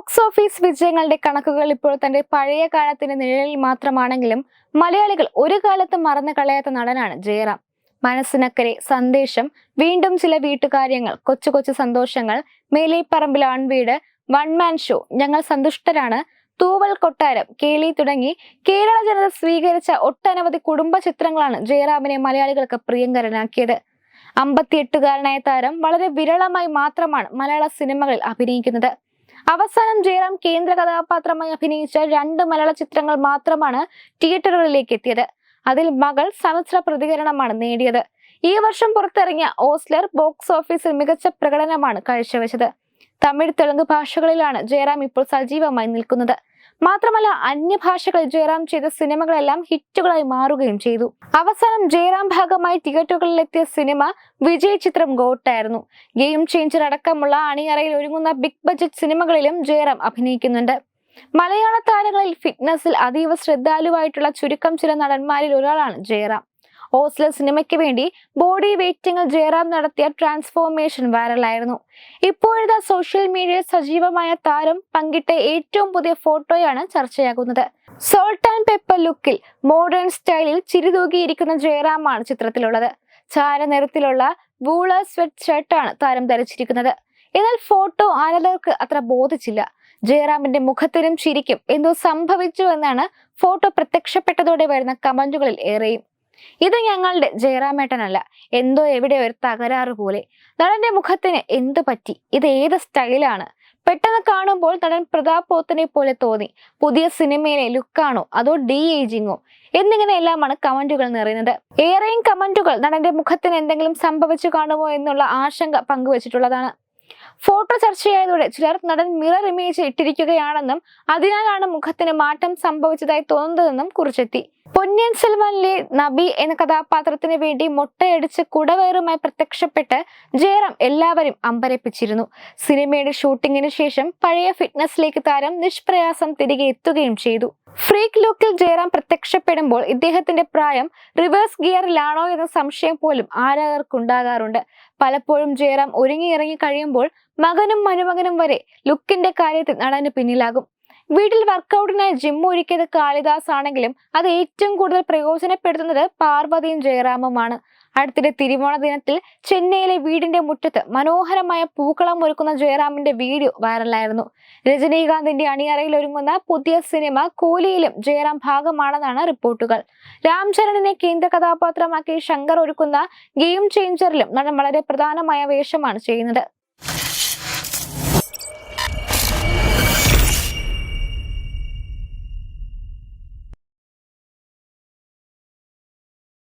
Box office വിജയങ്ങളുടെ കണക്കുകൾ ഇപ്പോൾ തന്റെ പഴയ കാലത്തിന്റെ നിഴലിൽ മാത്രമാണെങ്കിലും മലയാളികൾ ഒരു കാലത്ത് മറന്നു കളയാത്ത നടനാണ് ജയറാം. മനസ്സിനക്കരെ സന്ദേശം വീണ്ടും ചില വീട്ടുകാര്യങ്ങൾ കൊച്ചു കൊച്ചു സന്തോഷങ്ങൾ Meleparambil Aanveedu one man show ഞങ്ങൾ സന്തുഷ്ടരാണ്. തൂവൽ കൊട്ടാരം കേളി തുടങ്ങി കേരള ജനത സ്വീകരിച്ച ഒട്ടനവധി കുടുംബ ചിത്രങ്ങളാണ് ജയറാമിനെ മലയാളികൾക്ക് പ്രിയങ്കരനാക്കിയത്. അമ്പത്തിയെട്ടുകാരനായ താരം വളരെ വിരളമായി മാത്രമാണ് മലയാള സിനിമകളിൽ അഭിനയിക്കുന്നത്. അവസാനം ജയറാം കേന്ദ്ര കഥാപാത്രമായി അഭിനയിച്ച രണ്ട് മലയാള ചിത്രങ്ങൾ മാത്രമാണ് തിയേറ്ററുകളിലേക്ക് എത്തിയത്. അതിൽ മകൾ സമിശ്ര പ്രതികരണമാണ് നേടിയത്. ഈ വർഷം പുറത്തിറങ്ങിയ ഓസ്ലർ ബോക്സ് ഓഫീസിൽ മികച്ച പ്രകടനമാണ് കാഴ്ചവെച്ചത്. തമിഴ് തെലുങ്ക് ഭാഷകളിലാണ് ജയറാം ഇപ്പോൾ സജീവമായി നിൽക്കുന്നത്. മാത്രമല്ല അന്യഭാഷകളിൽ ജയറാം ചെയ്ത സിനിമകളെല്ലാം ഹിറ്റുകളായി മാറുകയും ചെയ്തു. അവസാനം ജയറാം ഭാഗമായി തിയേറ്ററുകളിലെത്തിയ സിനിമ വിജയ് ചിത്രം ഗോട്ടായിരുന്നു. ഗെയിം ചേഞ്ചർ അടക്കമുള്ള അണിയറയിൽ ഒരുങ്ങുന്ന ബിഗ് ബജറ്റ് സിനിമകളിലും ജയറാം അഭിനയിക്കുന്നുണ്ട്. മലയാള താരങ്ങളിൽ ഫിറ്റ്നസിൽ അതീവ ശ്രദ്ധാലുവായിട്ടുള്ള ചുരുക്കം ചില നടന്മാരിൽ ഒരാളാണ് ജയറാം. ഓസ്ലർ സിനിമയ്ക്ക് വേണ്ടി ബോഡി വെയ്റ്റിംഗിൽ ജയറാം നടത്തിയ ട്രാൻസ്ഫോർമേഷൻ വൈറലായിരുന്നു. ഇപ്പോഴത്തെ സോഷ്യൽ മീഡിയയിൽ സജീവമായ താരം പങ്കിട്ട ഏറ്റവും പുതിയ ഫോട്ടോയാണ് ചർച്ചയാകുന്നത്. സോൾട്ട് ആൻഡ് പെപ്പർ ലുക്കിൽ മോഡേൺ സ്റ്റൈലിൽ ചിരിതൂകിയിരിക്കുന്ന ജയറാമാണ് ചിത്രത്തിലുള്ളത്. ചാരനിറത്തിലുള്ള വൂള സ്വെറ്റ് ഷർട്ടാണ് താരം ധരിച്ചിരിക്കുന്നത്. എന്നാൽ ഫോട്ടോ ആരാധകർക്ക് അത്ര ബോധിച്ചില്ല. ജയറാമിന്റെ മുഖത്തിനും ചിരിക്കും എന്തോ സംഭവിച്ചു എന്നാണ് ഫോട്ടോ പ്രത്യക്ഷപ്പെട്ടതോടെ വരുന്ന കമന്റുകളിൽ ഏറെയും. ഇത് ഞങ്ങളുടെ ജയറാമേട്ടനല്ല. എന്തോ എവിടെ ഒരു തകരാറ് പോലെ. നടന്റെ മുഖത്തിന് എന്ത് പറ്റി? ഇത് ഏത് സ്റ്റൈലാണ് പെട്ടെന്ന് കാണുമ്പോൾ നടൻ പ്രതാപ് പോത്തനെ പോലെ തോന്നി. പുതിയ സിനിമയിലെ ലുക്കാണോ? അതോ ഡി ഏജിങ്ങോ എന്നിങ്ങനെ എല്ലാമാണ് കമന്റുകൾ നിറയുന്നത്. ഏറെയും കമന്റുകൾ നടന്റെ മുഖത്തിന് എന്തെങ്കിലും സംഭവിച്ചു കാണുമോ എന്നുള്ള ആശങ്ക പങ്കുവച്ചിട്ടുള്ളതാണ്. ഫോട്ടോ ചർച്ചയായതോടെ ചിലർ നടൻ മിറർ ഇമേജ് ഇട്ടിരിക്കുകയാണെന്നും അതിനാലാണ് മുഖത്തിന് മാറ്റം സംഭവിച്ചതായി തോന്നുന്നതെന്നും കുറിച്ചെത്തി. പൊന്നിയൻ സെൽവനിലെ നബി എന്ന കഥാപാത്രത്തിന് വേണ്ടി മുട്ടയടിച്ച് കുടവേറുമായി പ്രത്യക്ഷപ്പെട്ട് ജയറാം എല്ലാവരും അമ്പരപ്പിച്ചിരുന്നു. സിനിമയുടെ ഷൂട്ടിങ്ങിന് ശേഷം പഴയ ഫിറ്റ്നസിലേക്ക് താരം നിഷ്പ്രയാസം തിരികെ എത്തുകയും ചെയ്തു. ഫ്രീക്ക് ലുക്കിൽ ജയറാം പ്രത്യക്ഷപ്പെടുമ്പോൾ ഇദ്ദേഹത്തിന്റെ പ്രായം റിവേഴ്സ് ഗിയറിലാണോ എന്ന സംശയം പോലും ആരാധകർക്കുണ്ടാകാറുണ്ട്. പലപ്പോഴും ജയറാം ഒരുങ്ങിയിറങ്ങി കഴിയുമ്പോൾ മകനും മരുമകനും വരെ ലുക്കിന്റെ കാര്യത്തിൽ നടന് പിന്നിലാകും. വീട്ടിൽ വർക്കൗട്ടിനായി ജിം ഒരുക്കിയത് കാളിദാസ് ആണെങ്കിലും അത് ഏറ്റവും കൂടുതൽ പ്രയോജനപ്പെടുത്തുന്നത് പാർവതിയും ജയറാമുമാണ്. അടുത്തിടെ തിരുവോണ ദിനത്തിൽ ചെന്നൈയിലെ വീടിന്റെ മുറ്റത്ത് മനോഹരമായ പൂക്കളം ഒരുക്കുന്ന ജയറാമിന്റെ വീഡിയോ വൈറലായിരുന്നു. രജനീകാന്തിന്റെ അണിയറയിൽ ഒരുങ്ങുന്ന പുതിയ സിനിമ കോലിയിലും ജയറാം ഭാഗമാണെന്നാണ് റിപ്പോർട്ടുകൾ. രാംചരണിനെ കേന്ദ്ര കഥാപാത്രമാക്കി ശങ്കർ ഒരുക്കുന്ന ഗെയിം ചേഞ്ചറിലും നടൻ വളരെ പ്രധാനമായ വേഷമാണ് ചെയ്യുന്നത്.